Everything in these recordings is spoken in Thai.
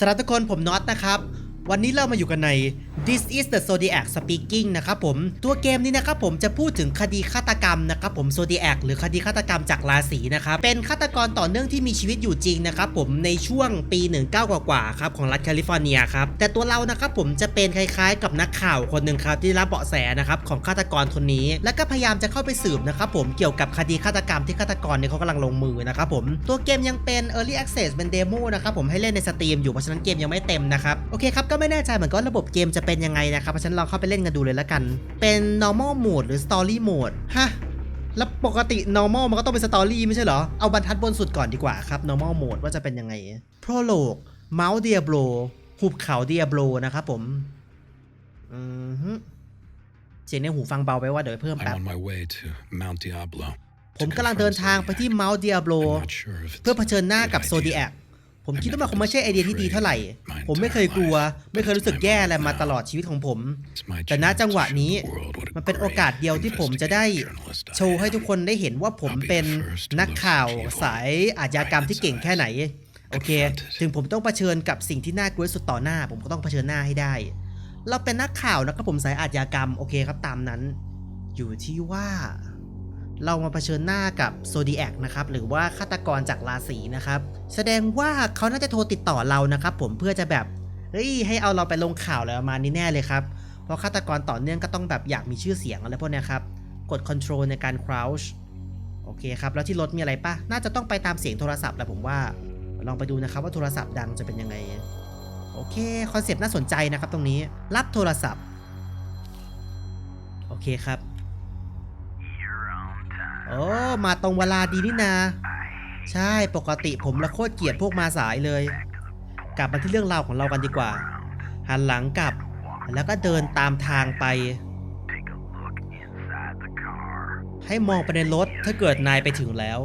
สำหรับทุกคนผมน็อตนะครับ วันนี้เรามาอยู่กันใน This is the Zodiac Speaking นะครับผม ตัวเกมนี้นะครับผมจะพูดถึงคดีฆาตกรรมนะครับผม Zodiac หรือคดีฆาตกรรมจากราศีนะครับ เป็นฆาตกรต่อเนื่องที่มีชีวิตอยู่จริงนะครับผมในช่วงปี 19 กว่าๆครับของรัฐแคลิฟอร์เนียครับ แต่ตัวเรานะครับผมจะเป็นคล้ายๆ กับนักข่าวคนหนึ่งครับที่รับเบาะแสนะครับของฆาตกรคนนี้ แล้วก็พยายามจะเข้าไปสืบนะครับผมเกี่ยวกับคดีฆาตกรรมที่ฆาตกรเนี่ยเขากำลังลงมือนะครับผมตัวเกมยังเป็น Early Access เป็นเดโมนะครับผมให้เล่นในสตรีมอยู่เพราะฉะนั้นเกมยังไม่เต็มนะครับโอเคครับก็ไม่แน่ใจเหมือนกันว่าระบบเกมจะเป็นยังไงนะครับเพราะฉะนั้นลองเข้าไปเล่นกันดูเลยละกัน เป็น normal mode หรือ story mode ฮะแล้วปกติ normal มันก็ต้องเป็น story ไม่ใช่เหรอ เอาบรรทัดบนสุดก่อนดีกว่าครับ normal mode ว่าจะเป็นยังไง prologue Mount Diablo หุบเขา Diablo นะครับผมอือฮึเสียงในหูฟังเบาไปว่าเดี๋ยวเพิ่มแป๊บ I'm on my way to Mount Diablo. ผมกำลังเดินทางไปที่ Mount Diablo I'm not sure if it's เพื่อเผชิญหน้ากับ a โซ good ดิ idea. แอก ผมคิดว่ามันคงไม่ใช่ไอเดียที่ดีเท่าไหร่ ผมไม่เคยกลัว ไม่เคยรู้สึกแย่อะไรมาตลอดชีวิตของผม แต่ณจังหวะนี้มันเป็นโอกาสเดียวที่ผมจะได้โชว์ให้ทุกคนได้เห็นว่าผมเป็นนักข่าวสายอาชญากรรมที่เก่งแค่ไหน โอเค ถึงผมต้องเผชิญกับสิ่งที่น่ากลัวสุดต่อหน้า ผมก็ต้องเผชิญหน้าให้ได้ เราเป็นนักข่าวนะครับผมสายอาชญากรรม โอเคครับตามนั้น อยู่ที่ว่า เรามาเผชิญหน้ากับโซดีแอคนะครับหรือว่าฆาตกรจากราศีนะครับแสดงว่าเขาน่าจะโทรติดต่อเรานะครับผมเพื่อจะแบบเฮ้ยให้เอาเราไปลงข่าวอะไรประมาณนี้แน่เลยครับเพราะฆาตกรต่อเนื่องก็ต้องแบบอยากมีชื่อเสียงอะไรพวกเนี้ยครับกด Control ในการ crouch โอเคครับแล้วที่รถมีอะไรปะน่าจะต้องไปตามเสียงโทรศัพท์แหละผมว่าลองไปดูนะครับว่าโทรศัพท์ดังจะเป็นยังไงโอเคคอนเซปต์น่าสนใจนะครับตรงนี้รับโทรศัพท์โอเคครับ โอ้มาตรงเวลาดีนี่นา ใช่ปกติผมละโคตรเกลียดพวกมาสายเลย กลับมาที่เรื่องราวของเรากันดีกว่า หันหลังกลับ แล้วก็เดินตามทางไป ให้มองไปในรถถ้าเกิดนายไปถึงแล้ว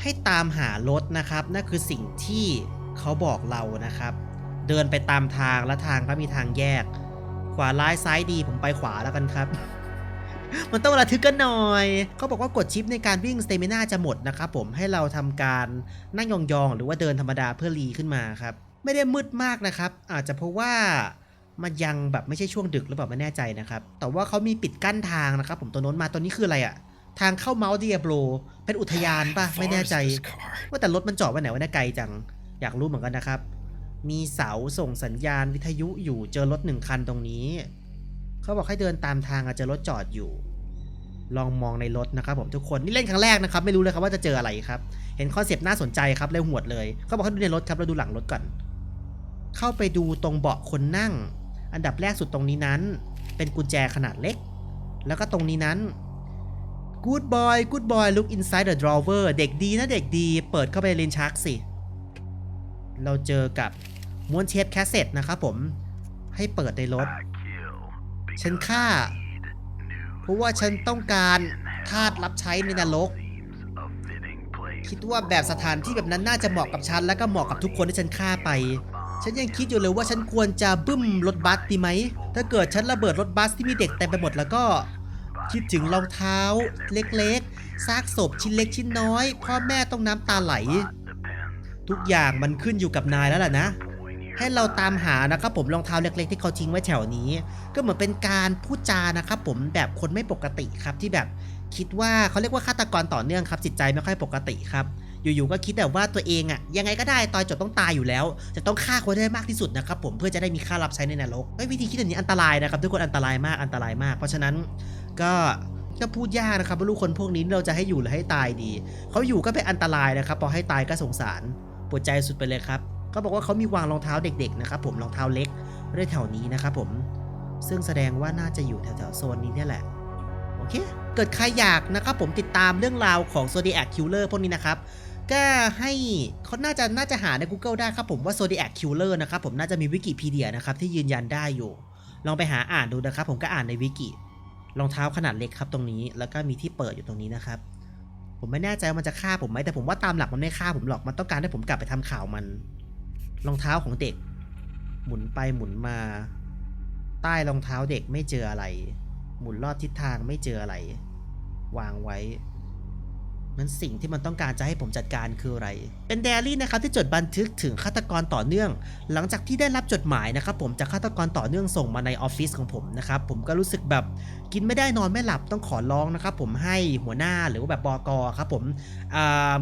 ให้ตามหารถนะครับนั่นคือสิ่งที่เขาบอกเรานะครับ เดินไปตามทางและทางก็มีทางแยก ขวาร้ายซ้ายดีผมไปขวาแล้วกันครับ มันต้องระทึกกันหน่อยเขาบอกว่ากดชิปในการวิ่งสเตมินาจะหมดนะครับผมให้เราทำการนั่งยองๆ หรือว่าเดินธรรมดาเพื่อรีขึ้นมาครับ ไม่ได้มืดมากนะครับ อาจจะเพราะว่ามันยังแบบไม่ใช่ช่วงดึกหรือเปล่าไม่แน่ใจนะครับ แต่ว่าเขามีปิดกั้นทางนะครับ ผมตัวโน้นมาตัวนี้คืออะไรอะทางเข้าเมาส์เดียโบรเป็นอุทยานปะ How ไม่ far แน่ is ใจ this car? ว่าแต่รถมันจอดไว้ไหนวะเนี่ยไกลจัง อยากรู้เหมือนกันนะครับ มีเสาส่งสัญญาณวิทยุอยู่เจอรถหนึ่งคันตรงนี้ เขาบอกให้เดินตามทางอะเจอรถจอดอยู่ ลองมองในรถนะครับผมทุกคนนี่เล่นครั้งแรกนะครับไม่รู้เลยครับว่าจะเจออะไรครับ เห็นคอนเซปต์น่าสนใจครับเลยหวดเลยเขาบอกให้ดูในรถครับเราดูหลังรถก่อน เข้าไปดูตรงเบาะคนนั่ง อันดับแรกสุดตรงนี้นั้น เป็นกุญแจขนาดเล็ก แล้วก็ตรงนี้นั้น Good boy Good boy look inside the drawer เด็กดีนะเด็กดี เปิดเข้าไปในลิ้นชักสิเราเจอกับม้วนเทปแคสเซ็ตนะครับผมให้เปิดในรถฉันฆ่าเพ ราะว่าฉันต้องการทาสรับใช้ในนรก คิดว่าแบบสถานที่แบบนั้นน่าจะเหมาะกับฉัน และก็เหมาะกับทุกคนที่ฉันฆ่าไป ฉันยังคิดอยู่เลยว่าฉันควรจะบึ้มรถบัสดีไหม ถ้าเกิดฉันระเบิดรถบัสที่มีเด็กเต็มไปหมดแล้วก็ คิดถึงรองเท้า เล็กๆ ซากศพชิ้นเล็กชิ้นน้อย พ่อแม่ต้องน้ำตาไหล ทุกอย่างมันขึ้นอยู่กับนายแล้วล่ะนะ ให้เราตามหานะครับผมรองเท้าเล็ก ๆ ที่เขาทิ้งไว้แถวนี้ ก็เหมือนเป็นการพูดจานะครับผมแบบคนไม่ปกติครับที่แบบคิดว่าเขาเรียกว่าฆาตกรต่อเนื่องครับจิตใจไม่ค่อยปกติครับอยู่ๆก็คิดแบบว่าตัวเองอะยังไงก็ได้ตอนจบต้องตายอยู่แล้ว จะต้องฆ่าคนได้มากที่สุดนะครับผมเพื่อจะได้มีค่ารับใช้ในนรกเอ้ยวิธีคิดแบบนี้อันตรายนะครับทุกคนอันตรายมากอันตรายมาก เพราะฉะนั้นก็ก็พูดยากนะครับว่าลูกคนพวกนี้เราจะให้อยู่หรือให้ตายดี เขาอยู่ก็เป็นอันตรายนะครับพอให้ตายก็สงสารปวดใจสุดไปเลยครับ เขาบอกว่าเขามีวางรองเท้าเด็ก ๆ นะครับผมรองเท้าเล็กไว้ในแถวนี้นะครับผมซึ่งแสดงว่าน่าจะอยู่แถวๆโซนนี้นี่แหละโอเค เกิดใครอยากนะครับผมติดตามเรื่องราวของ Zodiac Killer พวกนี้นะครับก็ให้เขาน่าจะน่าจะหาใน Google ได้ครับผมว่า Zodiac Killer นะครับผมน่าจะมีวิกิพีเดียนะครับที่ยืนยันได้อยู่ ลองไปหาอ่านดูนะครับ ผมก็อ่านในวิกิรองเท้าขนาดเล็กครับตรงนี้ แล้วก็มีที่เปิดอยู่ตรงนี้นะครับ ผมไม่แน่ใจว่ามันจะฆ่าผมไหมแต่ผมว่าตามหลักมันไม่ฆ่าผมหรอกมันต้องการให้ผมกลับไปทำข่าวมัน รองเท้าของเด็ก หมุนไปหมุนมา ใต้รองเท้าเด็กไม่เจออะไร หมุนลอดทิศทางไม่เจออะไร วางไว้ นั้นสิ่งที่มันต้องการจะให้ผมจัดการคืออะไร เป็นไดอารี่นะครับที่จดบันทึกถึงฆาตกรต่อเนื่อง หลังจากที่ได้รับจดหมายนะครับผมจากฆาตกรต่อเนื่องส่งมาในออฟฟิศของผมนะครับผมก็รู้สึกแบบกินไม่ได้นอนไม่หลับต้องขอร้องนะครับผมให้หัวหน้าหรือว่าแบบบอกอครับผม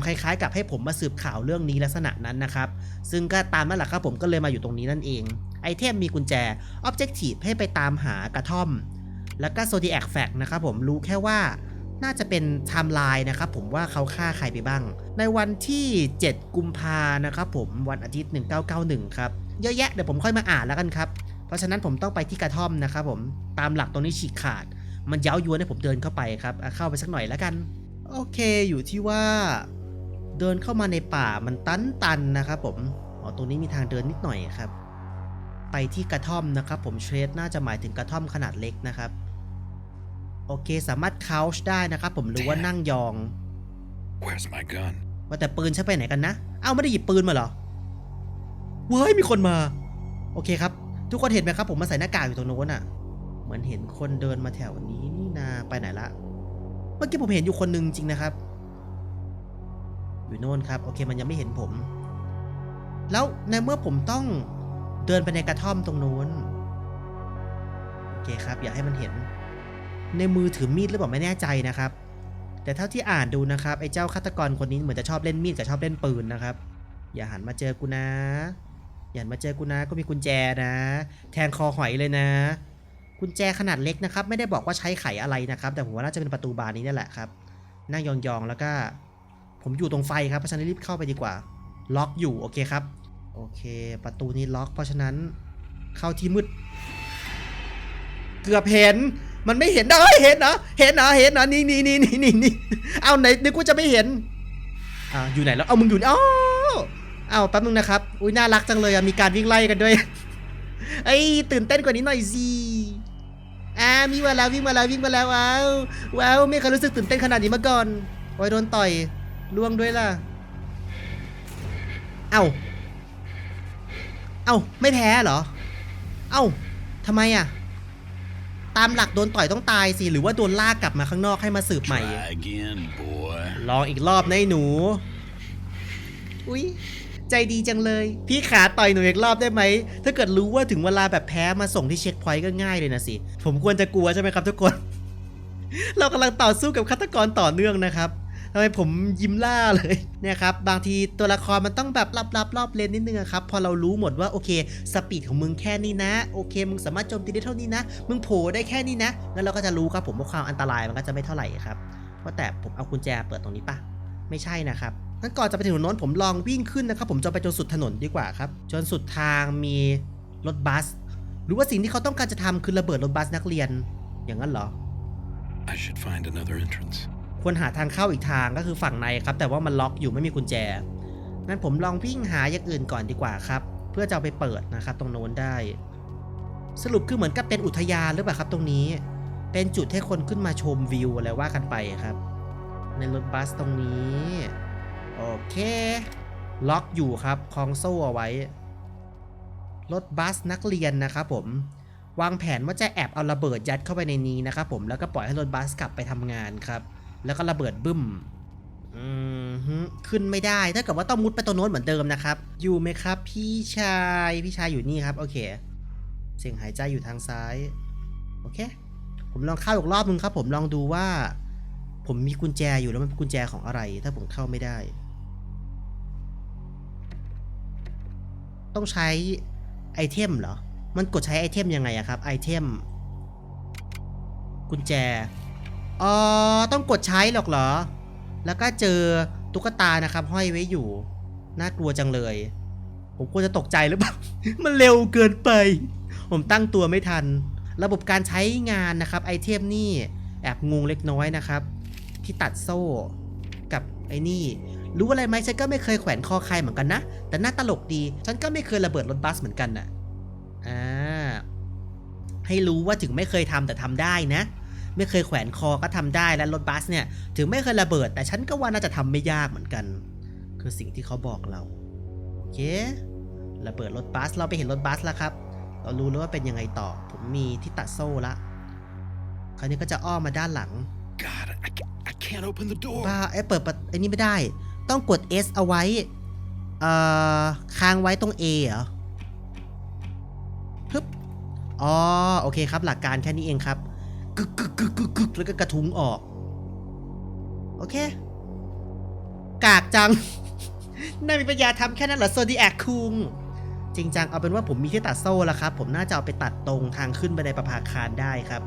คล้ายๆ กับให้ผมมาสืบข่าวเรื่องนี้ลักษณะนั้นนะครับซึ่งก็ตามนั่นแหละครับผมก็เลยมาอยู่ตรงนี้นั่นเองไอเทมมีกุญแจ Objective ให้ไปตามหากระท่อม แล้วก็ Zodiac Fact นะครับผมรู้แค่ว่า น่าจะเป็นไทม์ไลน์นะครับผมว่าเขาฆ่าใครไปบ้าง ในวันที่ 7 กุมภานะครับผมวันอาทิตย์ 1991 ครับ เยอะแยะเดี๋ยวผมค่อยมาอ่านแล้วกันครับ เพราะฉะนั้นผมต้องไปที่กระท่อมนะครับผมตามหลักตรงนี้ฉีกขาด มันเย้ายวนให้ผมเดินเข้าไปครับเข้าไปสักหน่อยแล้วกัน โอเคอยู่ที่ว่า เดินเข้ามาในป่ามันตันตันๆนะครับผมอ๋อตรงนี้มีทางเดินนิดหน่อยครับ ไปที่กระท่อมนะครับผมเทรดน่าจะหมายถึงกระท่อมขนาดเล็กนะครับ โอเค สามารถ couch ได้นะครับ ผมหรือว่านั่งยอง Where's my gun? ว่าแต่ปืนใช้ไปไหนกันนะ เอ้าไม่ได้หยิบปืนมาเหรอ เว้ย มีคนมา โอเคครับ ทุกคนเห็นไหมครับ ผมมาใส่หน้ากากอยู่ตรงโน้นอะ เหมือนเห็นคนเดินมาแถวนี้นี่นา ไปไหนละ เมื่อกี้ผมเห็นอยู่คนหนึงจริงนะครับ อยู่โน่นครับ โอเค มันยังไม่เห็นผม แล้วในเมื่อผมต้องเดินไปในกระท่อมตรงโน้น โอเคครับ อย่าให้มันเห็น ในมือถือมีดหรือเปล่าไม่แน่ใจนะครับ แต่เท่าที่อ่านดูนะครับไอ้เจ้าฆาตกรคนนี้เหมือนจะชอบเล่นมีดกับชอบเล่นปืนนะครับ อย่าหันมาเจอกูนะอย่าหันมาเจอกูนะก็มีกุญแจนะ แทงคอหอยเลยนะ กุญแจขนาดเล็กนะครับ ไม่ได้บอกว่าใช้ไขอะไรนะครับ แต่ผมว่าน่าจะเป็นประตูบานนี้นั่นแหละครับ นั่งยองๆแล้วก็ ผมอยู่ตรงไฟครับเพราะฉะนั้นรีบเข้าไปดีกว่า ล็อกอยู่โอเคครับโอเค ประตูนี้ล็อกเพราะฉะนั้นเข้าที่มืด เกือบเห็น มันไม่เห็นเอ้ยเห็นนะเห็นนะเห็นนะนี่นี่นี่นี่นี่นี่เอาไหนนึกว่าจะไม่เห็นอ่าอยู่ไหนแล้วเอามึงอยู่อ๋อเอาแป๊บนึงนะครับ อุ้ยน่ารักจังเลยอะมีการวิ่งไล่กันด้วยไอ้ตื่นเต้นกว่านี้หน่อยสิอ่ามีมาแล้ววิ่งมาแล้ววิ่งมาแล้วว้าวว้าวไม่เคยรู้สึกตื่นเต้นขนาดนี้มาก่อนโอ้ยโดนต่อยล่วงด้วยล่ะ เอ้า เอ้า ไม่แพ้เหรอ เอ้าทำไมอะ ตามหลักโดนต่อยต้องตายสิ หรือว่าโดนลากกลับมาข้างนอกให้มาสืบใหม่ Try again, boy. ลองอีกรอบนะไอ้หนู อุ๊ย ใจดีจังเลย พี่ขาต่อยหนูอีกรอบได้ไหม ถ้าเกิดรู้ว่าถึงเวลาแบบแพ้มาส่งที่เช็คพอยต์ก็ง่ายเลยนะสิ ผมควรจะกลัวใช่ไหมครับทุกคน เรากำลังต่อสู้กับฆาตกรต่อเนื่องนะครับทำไมผมยิ้มล่าเลยเนี่ยครับบางทีตัวละครมันต้องแบบรับๆรอบเลนนิดนึงครับพอเรารู้หมดว่าโอเคสปีดของมึงแค่นี้นะโอเค มึงสามารถโจมตีได้เท่านี้นะ มึงโผล่ได้แค่นี้นะแล้วเราก็จะรู้ครับผมว่าความอันตรายมันก็จะไม่เท่าไหร่ครับว่าแต่ผมเอากุญแจเปิดตรงนี้ปะไม่ใช่นะครับงั้นก่อนจะไปถึงตรงโน้นผมลองวิ่งขึ้นนะครับผมจะไปจนสุดถนนดีกว่าครับจนสุดทางมีรถบัส หรือว่าสิ่งที่เขาต้องการจะทำคือระเบิดรถบัสนักเรียน อย่างนั้นเหรอ I should find another entrance. ควรหาทางเข้าอีกทางก็คือฝั่งในครับ แต่ว่ามันล็อกอยู่ไม่มีกุญแจงั้นผมลองวิ่งหาอย่างอื่นก่อนดีกว่าครับ เพื่อจะเอาไปเปิดนะครับตรงโน้นได้ สรุปคือเหมือนกับเป็นอุทยานหรือเปล่าครับ ตรงนี้ เป็นจุดให้คนขึ้นมาชมวิวอะไรว่ากันไปครับ ในรถบัสตรงนี้โอเค ล็อกอยู่ครับคล้องโซ่เอาไว้ รถบัสนักเรียนนะครับผมวางแผนว่าจะแอบเอาระเบิดยัดเข้าไปในนี้นะครับผมแล้วก็ปล่อยให้รถบัสกลับไปทำงานครับ แล้วก็ระเบิดบึ้มอืมขึ้นไม่ได้ถ้าเกิดว่าต้องมุดไปตรงโน้นเหมือนเดิมนะครับ อยู่ไหมครับ พี่ชายพี่ชายอยู่นี่ครับโอเคเสียงหายใจอยู่ทางซ้ายโอเค ผมลองเข้าอีกรอบนึงครับ ผมลองดูว่า ผมมีกุญแจอยู่แล้วมันเป็นกุญแจของอะไร ถ้าผมเข้าไม่ได้ ต้องใช้ไอเทมเหรอ มันกดใช้ไอเทมยังไงอะครับไอเทม กุญแจ อ๋อต้องกดใช้หรอกเหรอ แล้วก็เจอตุ๊กตานะครับ ห้อยไว้อยู่ น่ากลัวจังเลย ผมควรจะตกใจหรือเปล่า มันเร็วเกินไป ผมตั้งตัวไม่ทัน ระบบการใช้งานนะครับ ไอเทมนี่แอบงงเล็กน้อยนะครับ ที่ตัดโซ่กับไอ้นี่ รู้อะไรไหมฉันก็ไม่เคยแขวนคอใครเหมือนกันนะ แต่น่าตลกดี ฉันก็ไม่เคยระเบิดรถบัสเหมือนกันน่ะอ่าให้รู้ว่าถึงไม่เคยทำแต่ทำได้นะ ไม่เคยแขวนคอก็ทำได้และรถบัสเนี่ยถึงไม่เคยระเบิด แต่ฉันก็ว่าน่าจะทำไม่ยากเหมือนกัน คือสิ่งที่เขาบอกเราโอเคระเบิดรถบัสเราไปเห็นรถบัสแล้วครับ เรารู้แล้วว่าเป็นยังไงต่อ ผมมีที่ตัดโซ่ละคราวนี้ก็จะอ้อมมาด้านหลัง God, I, ca- I can't open the door. บ้าไอ้ยเปิดประไอ้นี่ไม่ได้ ต้องกด S เอาไว้ เอ่อ ค้างไว้ตรง A เหรอฮึบอ๋อ โอเคครับ หลักการแค่นี้เองครับ กึกกึกกึกกึกกึกแล้วก็กระทุ้งออก โอเค กากจังนายมีปัญญาทำแค่นั้นเหรอโซดีแอคคุง จริงจังเอาเป็นว่าผมมีที่ตัดโซ่แล้วครับ ผมน่าจะเอาไปตัดตรงทางขึ้นไปในประภาคารได้ครับ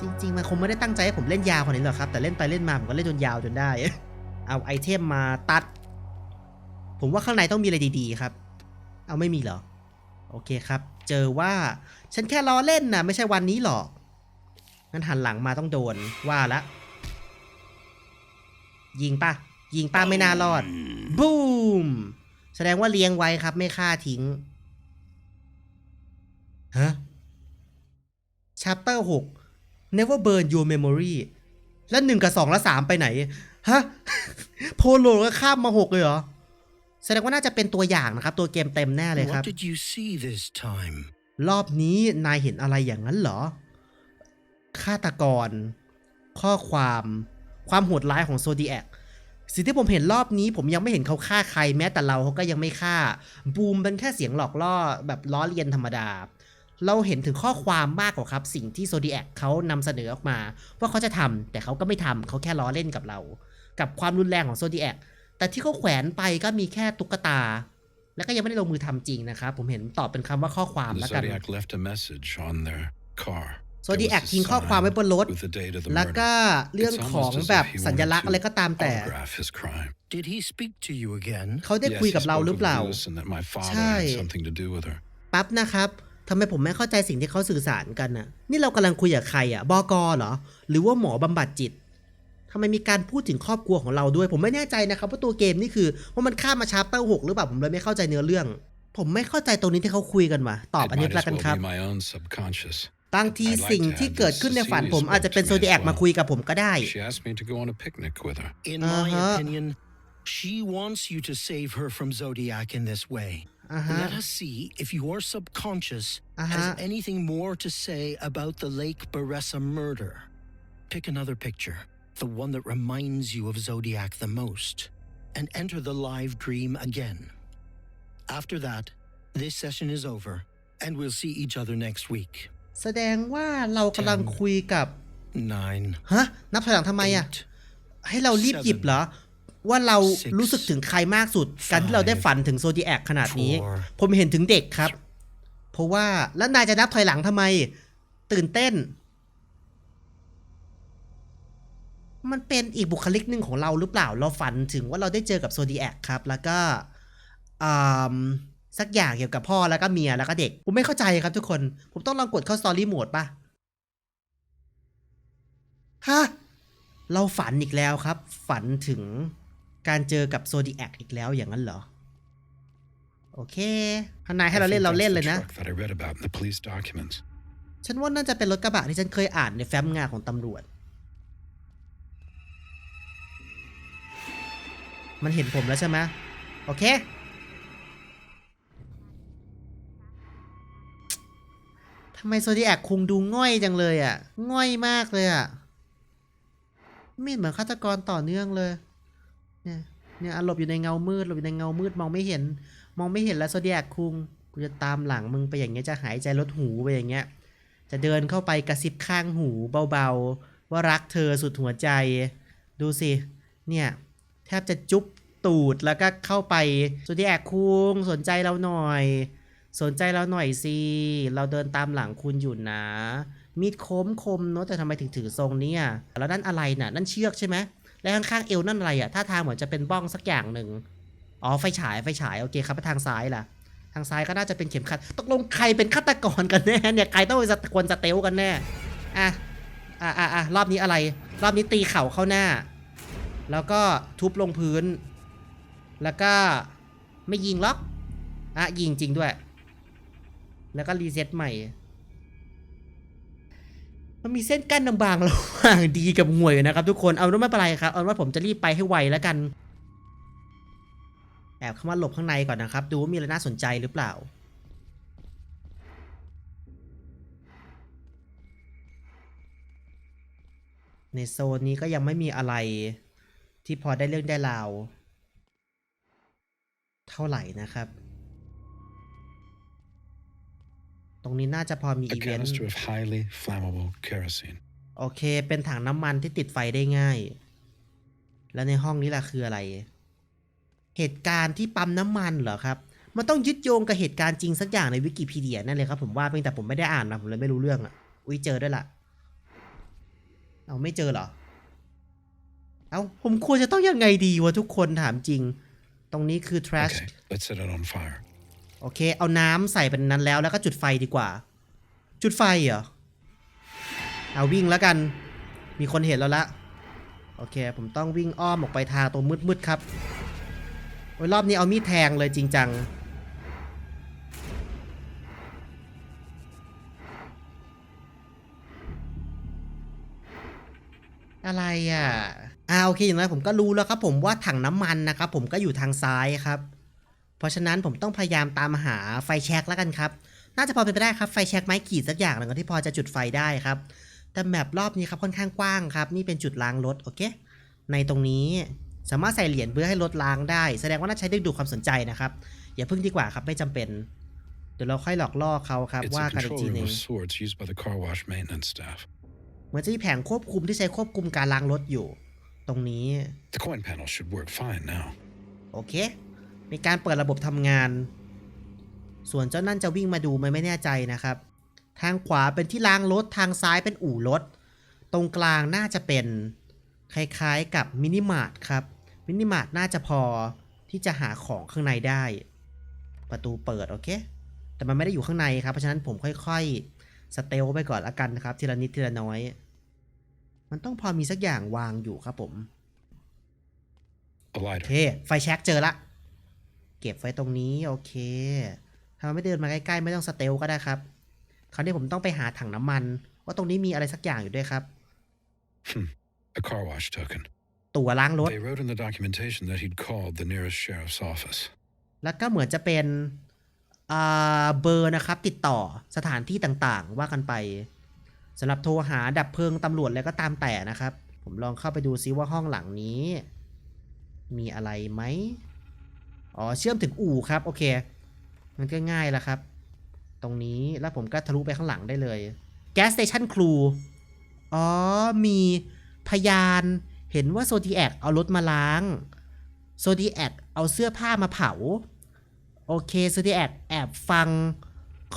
จริง ๆ มันคงไม่ได้ตั้งใจให้ผมเล่นยาวขนาดนี้หรอกครับ แต่เล่นไปเล่นมาผมก็เล่นจนยาวจนได้ เอาไอเทมมาตัด ผมว่าข้างในต้องมีอะไรดีๆครับ เอาไม่มีเหรอ โอเคครับ เจอว่าฉันแค่ล้อเล่นนะไม่ใช่วันนี้หรอก งั้นหันหลังมาต้องโดนว่าละ ยิงปะยิงป้าไม่น่ารอด บูม แสดงว่าเลี้ยงไว้ครับ ไม่ฆ่าทิ้ง ฮะ chapter 6 never burn your memory แล้วหนึ่งกับสองและสามไปไหน ฮะ โพโลก็ข้ามมาหกเลยเหรอ แสดงว่าน่าจะเป็นตัวอย่างนะครับ ตัวเกมเต็มแน่เลยครับ What did you see this time? รอบนี้นายเห็นอะไรอย่างนั้นเหรอ ฆาตกร ข้อความความโหดร้ายของโซดีแอคสิ่งที่ผมเห็นรอบนี้ผมยังไม่เห็นเขาฆ่าใครแม้แต่เราเขาก็ยังไม่ฆ่า บูมเป็นแค่เสียงหลอกล่อแบบล้อเลียนธรรมดา เราเห็นถึงข้อความมากกว่าครับ สิ่งที่โซดีแอคเขานำเสนอออกมา ว่าเขาจะทำแต่เขาก็ไม่ทำเขาแค่ล้อเล่นกับเรา กับความรุนแรงของโซดีแอคแต่ที่เขาแขวนไปก็มีแค่ตุ๊กตา แล้วก็ยังไม่ได้ลงมือทำจริงนะครับผมเห็นตอบเป็นคำว่าข้อความแล้วกัน Zodiac left a message on their car. โซดีแอคทิ้งข้อความไว้บนรถ With the date of the แล้วก็ murder. เรื่อง It's ของ almost as แบบ if he สัญลักษณ์ wanted อะไรก็ตาม to แต่ autograph his crime. Did he speak to you again? เขาได้ Yes, คุย he กับเรา spoke หรือ of เปล่า Lewis and that my father ใช่ had something to do with her. ปั๊บนะครับทำไมผมไม่เข้าใจสิ่งที่เขาสื่อสารกันน่ะ นี่เรากำลังคุยกับใครอะบกเหรอ หรือว่าหมอบำบัดจิตทำไมมีการพูดถึงครอบครัวของเราด้วย ผมไม่แน่ใจนะครับว่าตัวเกมนี่คือว่ามันข้ามมาชาร์เตอร์หกหรือเปล่าผมเลยไม่เข้าใจเนื้อเรื่อง ผมไม่เข้าใจตรงนี้ที่เขาคุยกันว่ะตอบ It อันนี้ might ละ as กัน well ครับ be my own subconscious. บางที I'd like สิ่ง to ที่ have เกิด this ขึ้นในฝัน Cecilia ผมอาจจะเป็น spoke โซ to me ดีแอ as คมา well. คุยกับผมก็ได้ She asked me to go on a picnic with her. In Uh-huh. my opinion, she wants you to save her from Zodiac in this way. อ่าฮะ Let us see if your subconscious Uh-huh. has anything more to say about the Lake Baressa murder. Pick another picture, the one that reminds you of Zodiac the most, and enter the live dream again. After that, this session is over, and we'll see each other next week. แสดงว่าเรากำลังคุยกับ Nine, ฮะ นับถอยหลังทำไมอะ eight, ให้เรารีบหยิบเหรอ ว่าเรา Six รู้สึกถึงใครมากสุด การที่เราได้ฝันถึงโซดีแอคขนาดนี้ four ผมเห็นถึงเด็กครับ เพราะว่าแล้วนายจะนับถอยหลังทำไม ตื่นเต้น มันเป็นอีกบุคลิกหนึ่งของเราหรือเปล่า เราฝันถึงว่าเราได้เจอกับโซดีแอคครับ แล้วก็อืม สักอย่างเกี่ยวกับพ่อแล้วก็เมียแล้วก็เด็ก ผมไม่เข้าใจครับทุกคน ผมต้องลองกดเข้าสตอรี่โหมดป่ะฮะเราฝันอีกแล้วครับ ฝันถึงการเจอกับโซดีแอคอีกแล้วอย่างนั้นเหรอ โอเคทนายให้เราเล่นเราเล่นเลยนะ read about the police documents. ฉันว่าน่าจะเป็นรถกระบะที่ฉันเคยอ่านในแฟ้มงานของตำรวจ มันเห็นผมแล้วใช่ไหมโอเค ทำไมโซดีแอคคุงดูง่อยจังเลยอะ่ะ ง่อยมากเลยอะ่ะไม่เห็นเหมือนฆาตกรต่อเนื่องเลย เนี่ย เนี่ยหลบอยู่ในเงามืดหลบอยู่ในเงามืดมองไม่เห็น มองไม่เห็นแล้วโซดีแอคคุง กูจะตามหลังมึงไปอย่างเงี้ยจะหายใจลดหูไปอย่างเงี้ย จะเดินเข้าไปกระซิบข้างหูเบาๆ ว่ารักเธอสุดหัวใจ ดูสิ เนี่ย แทบจะจุ๊บตูดแล้วก็เข้าไปสุดที่แอกคุงสนใจเราหน่อย สนใจเราหน่อยสิ เราเดินตามหลังคุณอยู่นะ มีดคมคมเนอะแต่ทำไมถึงถือทรงเนี่ย แล้วนั่นอะไรน่ะ นั่นเชือกใช่ไหม แล้วข้างๆเอวนั่นอะไรอะท่าทางเหมือนจะเป็นบ้องสักอย่างหนึ่ง อ๋อไฟฉายไฟฉายโอเคครับไปทางซ้ายล่ะ ทางซ้ายก็น่าจะเป็นเข็มขัด ตกลงใครเป็นฆาตกรกันแน่เนี่ย ใครต้องเป็นสควรสเตลกันแน่ อะ อะอะอะรอบนี้อะไร รอบนี้ตีเข่าเข้าหน้า แล้วก็ทุบลงพื้น แล้วก็ไม่ยิงล็อก อะยิงจริงด้วย แล้วก็รีเซ็ตใหม่ มันมีเส้นกั้นบางๆระหว่างดีกับห่วยนะครับ ทุกคนเอาไม่เป็นไรครับเอาว่าผมจะรีบไปให้ไวแล้วกันแอบเข้ามาหลบข้างในก่อนนะครับ ดูว่ามีอะไรน่าสนใจหรือเปล่าในโซนนี้ก็ยังไม่มีอะไรที่พอได้เรื่องได้ราว เท่าไหร่นะครับ ตรงนี้น่าจะพอมี A อีเวนต์ canister of highly flammable kerosene. โอเค เป็นถังน้ำมันที่ติดไฟได้ง่าย แล้วในห้องนี้ล่ะคืออะไร เหตุการณ์ที่ปั๊มน้ำมันเหรอครับ มันต้องยึดโยงกับเหตุการณ์จริงสักอย่างในวิกิพีเดียนั่นเลยครับผมว่าเพียงแต่ผมไม่ได้อ่านนะผมเลยไม่รู้เรื่องอะ อุ้ยเจอด้วยล่ะ เอาไม่เจอเหรอ เอาผมควรจะต้องยังไงดีวะทุกคนถามจริง ตรงนี้คือ trash Okay, let's set it on fire. โอเค เอาน้ำใส่เป็นนั้นแล้วแล้วก็จุดไฟดีกว่า จุดไฟเหรอ เอาวิ่งแล้วกัน มีคนเห็นแล้วละ โอเค ผมต้องวิ่งอ้อมออกไปทางตัวมืดๆครับ โอ้ยรอบนี้เอามีดแทงเลยจริงจังอะไรอะ อ่าโอเคอย่างนั้นผมก็รู้แล้วครับผมว่าถังน้ำมันนะครับผมก็อยู่ทางซ้ายครับ เพราะฉะนั้นผมต้องพยายามตามหาไฟแช็กแล้วกันครับ น่าจะพอเป็นไปได้ครับไฟแช็กไม้ขีดสักอย่างหนึ่งที่พอจะจุดไฟได้ครับ แต่แมปรอบนี้ครับค่อนข้างกว้างครับ นี่เป็นจุดล้างรถโอเค ในตรงนี้สามารถใส่เหรียญเพื่อให้รถล้างได้ แสดงว่าน่าใช้ดึงดูดความสนใจนะครับ อย่าพึ่งดีกว่าครับไม่จำเป็น เดี๋ยวเราค่อยหลอกล่อเขาครับ It's ว่า a กันอีก control ทีห room นึ่ง of sorts used by the car wash maintenance staff. เหมือนจะมีแผงควบคุมที่ใช้ควบคุมการล้างรถอยู่ ตรงนี้ The coin panel should work fine now. โอเค มีการเปิดระบบทำงาน ส่วนเจ้านั่นจะวิ่งมาดูไหมไม่แน่ใจนะครับ ทางขวาเป็นที่ล้างรถทางซ้ายเป็นอู่รถ ตรงกลางน่าจะเป็นคล้ายๆกับมินิมาร์ทครับ มินิมาร์ทน่าจะพอที่จะหาของข้างในได้ ประตูเปิดโอเค แต่มันไม่ได้อยู่ข้างในครับ เพราะฉะนั้นผมค่อยๆ สเตลไปก่อนละกันนะครับ ทีละนิดทีละน้อย มันต้องพอมีสักอย่างวางอยู่ครับผม A โอ lighter. เค ไฟแช็กเจอละ เก็บไว้ตรงนี้โอเค ถ้ามันไม่เดินมาใกล้ๆ ไม่ต้องสเตลก็ได้ครับ คราวนี้ผมต้องไปหาถังน้ำมัน ว่าตรงนี้มีอะไรสักอย่างอยู่ด้วยครับ A car wash token. ตั๋วล้างรถ They wrote in the documentation that he'd called the nearest sheriff's office. แล้วก็เหมือนจะเป็นอ่าเบอร์นะครับ ติดต่อสถานที่ต่างๆ ว่ากันไปสำหรับโทรหาดับเพลิงตำรวจแล้วก็ตามแต่นะครับ ผมลองเข้าไปดูซิว่าห้องหลังนี้ มีอะไรไหม อ๋อเชื่อมถึงอู่ครับโอเค มันก็ง่ายแล้วครับ ตรงนี้แล้วผมก็ทะลุไปข้างหลังได้เลย Gas Station Crew อ๋อมีพยานเห็นว่าโซดีแอคเอารถมาล้างโซดีแอคเอาเสื้อผ้ามาเผา โอเคโซดีแอคแอบฟัง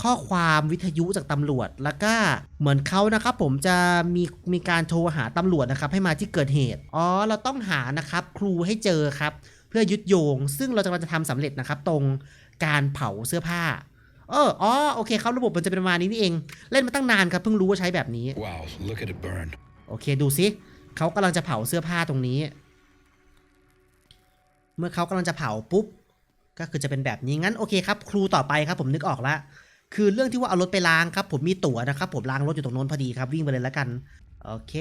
ข้อความวิทยุจากตำรวจ แล้วก็เหมือนเขานะครับผมจะมีมีการโทรหาตำรวจนะครับให้มาที่เกิดเหตุ อ๋อ เราต้องหานะครับครูให้เจอครับ พื่อยึดโยง ซึ่งเราจะกำลังจะทำสำเร็จนะครับ ตรงการเผาเสื้อผ้า เอออ๋อโอเคเขาระบบมันจะเป็นประมาณนี้นี่เอง เล่นมาตั้งนานครับเพิ่งรู้ว่าใช้แบบนี้ Wow, look at it burn. โอเคดูสิเขากำลังจะเผาเสื้อผ้าตรงนี้ เมื่อเขากำลังจะเผาปุ๊บ ก็คือจะเป็นแบบนี้งั้นโอเคครับ ครูต่อไปครับผมนึกออกละคือเรื่องที่ว่าเอารถไปล้างครับ ผมมีตั๋วนะครับ ผมล้างรถอยู่ตรงโน้นพอดีครับวิ่งไปเลยแล้วกันโอเค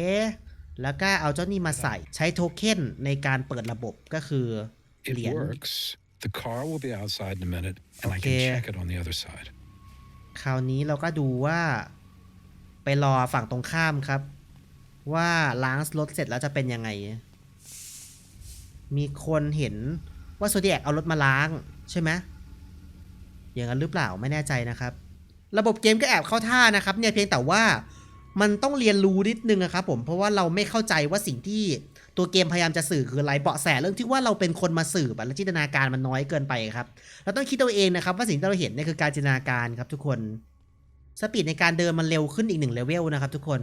แล้วก็เอาเจ้านี่มาใส่ใช้โทเค็นในการเปิดระบบก็คือ It เหรียญ works. The car will be outside in a minute, and I Okay. can check it on the other side. คราวนี้เราก็ดูว่า ไปรอฝั่งตรงข้ามครับ ว่าล้างรถเสร็จแล้วจะเป็นยังไง มีคนเห็นว่าโซเดียกเอารถมาล้างใช่ไหมอย่างนั้นหรือเปล่าไม่แน่ใจนะครับ ระบบเกมก็แอบเข้าท่านะครับ เนี่ยเพียงแต่ว่ามันต้องเรียนรู้นิดนึงอะครับผมเพราะว่าเราไม่เข้าใจว่าสิ่งที่ ตัวเกมพยายามจะสื่อคืออะไรเบาะแสเรื่องที่ว่าเราเป็นคนมาสืบอะและจินตนาการมันน้อยเกินไปครับเราต้องคิดเอาเองนะครับว่าสิ่งที่เราเห็นเนี่ยคือการจินตนาการครับทุกคนสปีดในการเดินมันเร็วขึ้นอีกหนึ่งเลเวลนะครับ ทุกคน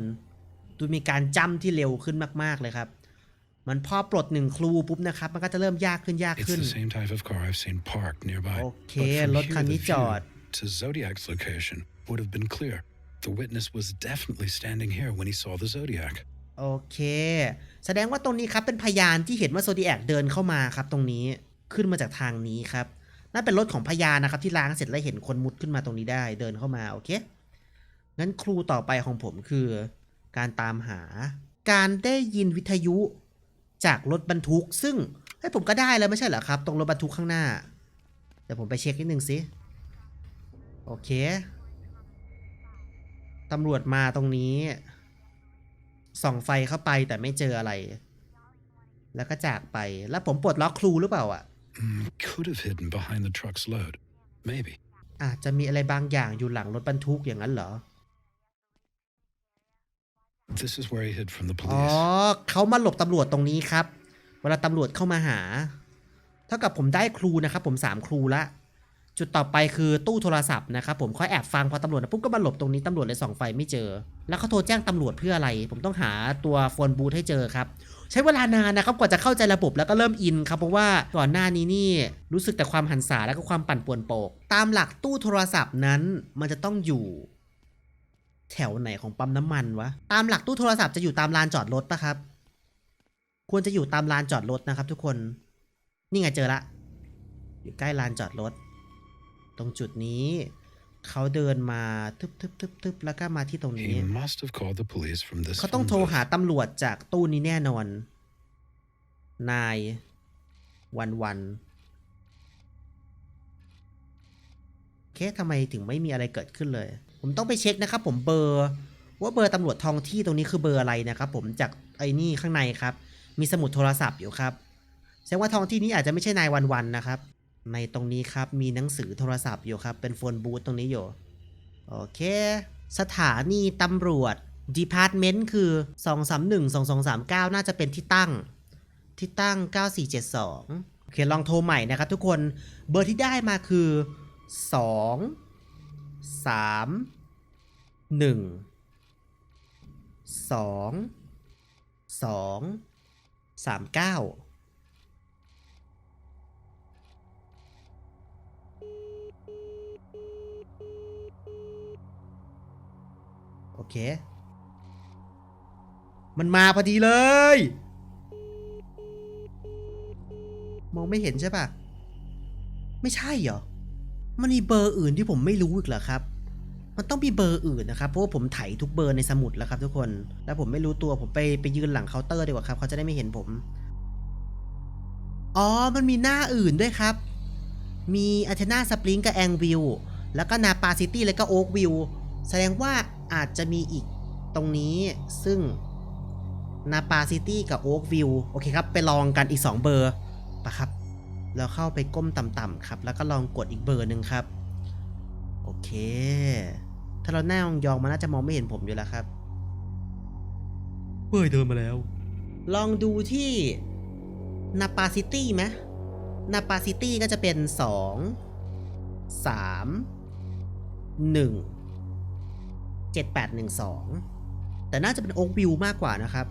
ดูมีการจ้ำที่เร็วขึ้นมาก ๆเลยครับ มันพอปลดหนึ่งครูปุ๊บนะครับ มันก็จะเริ่มยากขึ้นยาก It's ขึ้น the same type of car I've seen parked nearby. โอเค But from รถคัน here, นี้ the จอด view to Zodiac's location would have been clear. The witness was definitely standing here when he saw the Zodiac. โอเค แสดงว่าตรงนี้ครับเป็นพยานที่เห็นว่าโซดีแอคเดินเข้ามาครับ ตรงนี้ขึ้นมาจากทางนี้ครับนั่นเป็นรถของพยานนะครับที่ล้างเสร็จแล้วเห็นคนมุดขึ้นมาตรงนี้ได้ เดินเข้ามาโอเคงั้นครูต่อไปของผมคือ การตามหา การได้ยินวิทยุจากรถบรรทุก ซึ่งให้ยผมก็ได้แล้วไม่ใช่เหรอครับ ตรงรถบรรทุกข้างหน้าเดี๋ยวผมไปเช็คนิดนึงสิโอเคตำรวจมาตรงนี้ ส่องไฟเข้าไปแต่ไม่เจออะไร แล้วก็จากไป แล้วผมปลดล็อกครูหรือเปล่าอะ Mm, could have hidden behind the truck's load. Maybe. อาจจะมีอะไรบางอย่างอยู่หลังรถบรรทุกอย่างนั้นเหรอ This is where he hid from the อ๋อ police. เขามาหลบตำรวจตรงนี้ครับ เวลาตำรวจเข้ามาหา เท่ากับผมได้ครูนะครับ ผมสามครูละ จุดต่อไปคือตู้โทรศัพท์นะครับผมค่อยแอบฟังพอตำรวจนะปุ๊บก็มาหลบตรงนี้ตำรวจเลยส่องไฟไม่เจอ แล้วเขาโทรแจ้งตำรวจเพื่ออะไร ผมต้องหาตัวโฟนบูธให้เจอครับใช้เวลานานนะครับกว่าจะเข้าใจระบบแล้วก็เริ่มอินครับเพราะว่าก่อนหน้านี้นี่รู้สึกแต่ความหันษาแล้วก็ความปั่นป่วนโปก ตามหลักตู้โทรศัพท์นั้นมันจะต้องอยู่ แถวไหนของปั๊มน้ำมันวะตามหลักตู้โทรศัพท์จะอยู่ตามลานจอดรถปะครับ ควรจะอยู่ตามลานจอดรถนะครับ ทุกคน นี่ไงเจอละ อยู่ใกล้ลานจอดรถ ตรงจุดนี้เขาเดินมาทึบทึบทึบทึบแล้วก็มาที่ตรงนี้ He must have called the police from this เขาต้อง phone โทร booth. หาตำรวจจากตู้นี้แน่นอน นาย วันวันเคสทำไมถึงไม่มีอะไรเกิดขึ้นเลย ผมต้องไปเช็คนะครับผมเบอร์ว่าเบอร์ตำรวจท้องที่ตรงนี้คือเบอร์อะไรนะครับผมจากไอ้นี่ข้างในครับ มีสมุดโทรศัพท์อยู่ครับ แสดงว่าท้องที่นี้อาจจะไม่ใช่นายวันวันนะครับ ในตรงนี้ครับมีหนังสือโทรศัพท์อยู่ครับ เป็นโฟนบูธตรงนี้อยู่ โอเค สถานีตำรวจ Department คือ 231 2239 น่าจะเป็นที่ตั้ง ที่ตั้ง 9472 โอเค ลองโทรใหม่นะครับทุกคนเบอร์ที่ได้มาคือ 2 3 1 2 2 3 9 โอ เค มันมาพอดีเลย มองไม่เห็นใช่ปะไม่ใช่เหรอ มันมีเบอร์อื่นที่ผมไม่รู้อีกเหรอครับ มันต้องมีเบอร์อื่นนะครับ เพราะว่าผมไถทุกเบอร์ในสมุดแล้วครับทุกคน แล้วผมไม่รู้ตัวผมไปไปยืนหลังเคาน์เตอร์ดีกว่าครับ เขาจะได้ไม่เห็นผม อ๋อ มันมีหน้าอื่นด้วยครับ มีอัเทนาสปริงกับแองวิลแล้วก็นาปาซิตี้แล้วก็โอ๊กวิลแสดงว่า อาจจะมีอีกตรงนี้ซึ่งนาปาซิตี้กับโอ๊กวิลโอเคครับ ไปลองกันอีก 2 เบอร์ปะครับ แล้วเข้าไปก้มต่ำๆครับ แล้วก็ลองกดอีกเบอร์หนึ่งครับ โอเค ถ้าเราหน้ายองๆมันน่าจะมองไม่เห็นผมอยู่แล้วครับเฮ้ยเดินมาแล้ว ลองดูที่นาปาซิตี้ไหมนาปาซิตี้ก็จะเป็น 2 3 1 7812 แต่น่าจะเป็นโอ๊กวิวมากกว่านะครับ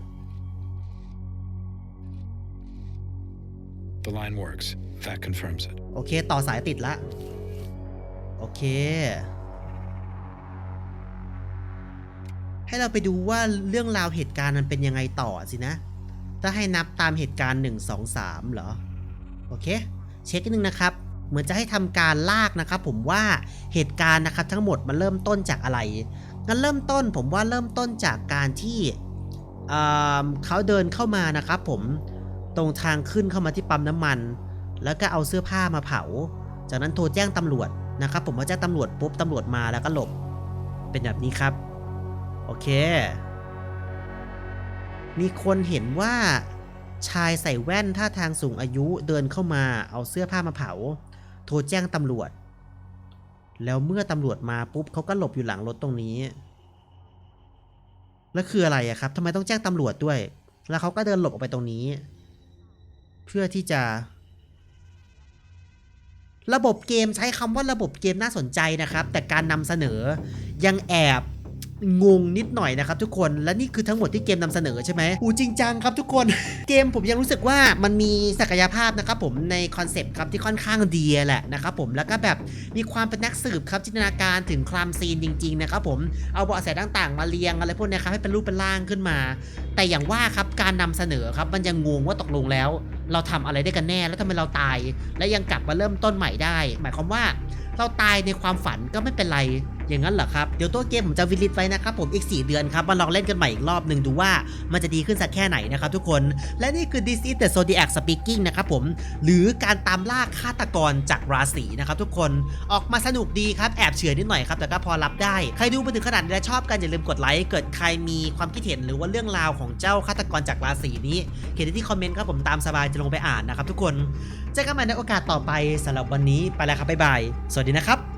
The line works. That confirms it. โอเค ต่อสายติดละ โอเค ให้เราไปดูว่าเรื่องราวเหตุการณ์มันเป็นยังไงต่อสินะ ถ้าให้นับตามเหตุการณ์ 1 2 3 เหรอ โอเค เช็คนิดนึงนะครับเหมือนจะให้ทำการลากนะครับผมว่าเหตุการณ์นะครับทั้งหมดมันเริ่มต้นจากอะไร งั้นเริ่มต้นผมว่าเริ่มต้นจากการที่เเขาเดินเข้ามานะครับผมตรงทางขึ้นเข้ามาที่ปั๊มน้ำมัน แล้วก็เอาเสื้อผ้ามาเผา จากนั้นโทรแจ้งตำรวจนะครับผมพอแจ้งตำรวจปุ๊บตำรวจมาแล้วก็หลบ เป็นแบบนี้ครับ โอเค มีคนเห็นว่าชายใส่แว่นท่าทางสูงอายุเดินเข้ามาเอาเสื้อผ้ามาเผา โทรแจ้งตำรวจ แล้วเมื่อตำรวจมาปุ๊บเขาก็หลบอยู่หลังรถตรงนี้ แล้วคืออะไรอะครับทำไมต้องแจ้งตำรวจด้วย แล้วเขาก็เดินหลบออกไปตรงนี้ เพื่อที่จะ ระบบเกมใช้คำว่าระบบเกมน่าสนใจนะครับ แต่การนำเสนอยังแอบ งงนิดหน่อยนะครับทุกคนและนี่คือทั้งหมดที่เกมนำเสนอใช่ไหมอูจริงจังครับทุกคน เกมผมยังรู้สึกว่ามันมีศักยภาพนะครับผมในคอนเซปต์ครับที่ค่อนข้างดีแหละนะครับผมแล้วก็แบบมีความเป็นนักสืบครับจินตนาการถึงคลามซีนจริงๆนะครับผมเอาเบาะแสต่างๆ มาเรียงอะไรพวกนี้ครับให้เป็นรูปเป็นร่างขึ้นมา แต่อย่างว่าครับการนำเสนอครับมันยังงงว่าตกลงแล้ว เราทำอะไรได้กันแน่แล้วทำไมเราตาย และยังกลับมาเริ่มต้นใหม่ได้ หมายความว่าเราตายในความฝันก็ไม่เป็นไร อย่างนั้นเหรอครับ เดี๋ยวตัวเกมผมจะวิลิตไว้นะครับผมอีก 4 เดือนครับมาลองเล่นกันใหม่อีกรอบหนึ่งดูว่ามันจะดีขึ้นสักแค่ไหนนะครับทุกคน และนี่คือ This is the Zodiac Speaking นะครับผม หรือการตามล่าฆาตกรจากราศีนะครับทุกคน ออกมาสนุกดีครับแอบเฉื่อยนิดหน่อยครับแต่ก็พอรับได้ ใครดูไปถึงขนาดนี้และชอบกันอย่าลืมกดไลค์เกิดใครมีความคิดเห็นหรือว่าเรื่องราวของเจ้าฆาตกรจากราศีนี้เขียนที่คอมเมนต์ครับผมตามสบายจะลงไปอ่านนะครับทุกคนเจอกันใหม่ในโอกาสต่อไปสำหรับวันนี้ไปแล้วครับบ๊ายบายสวัสดีนะครับ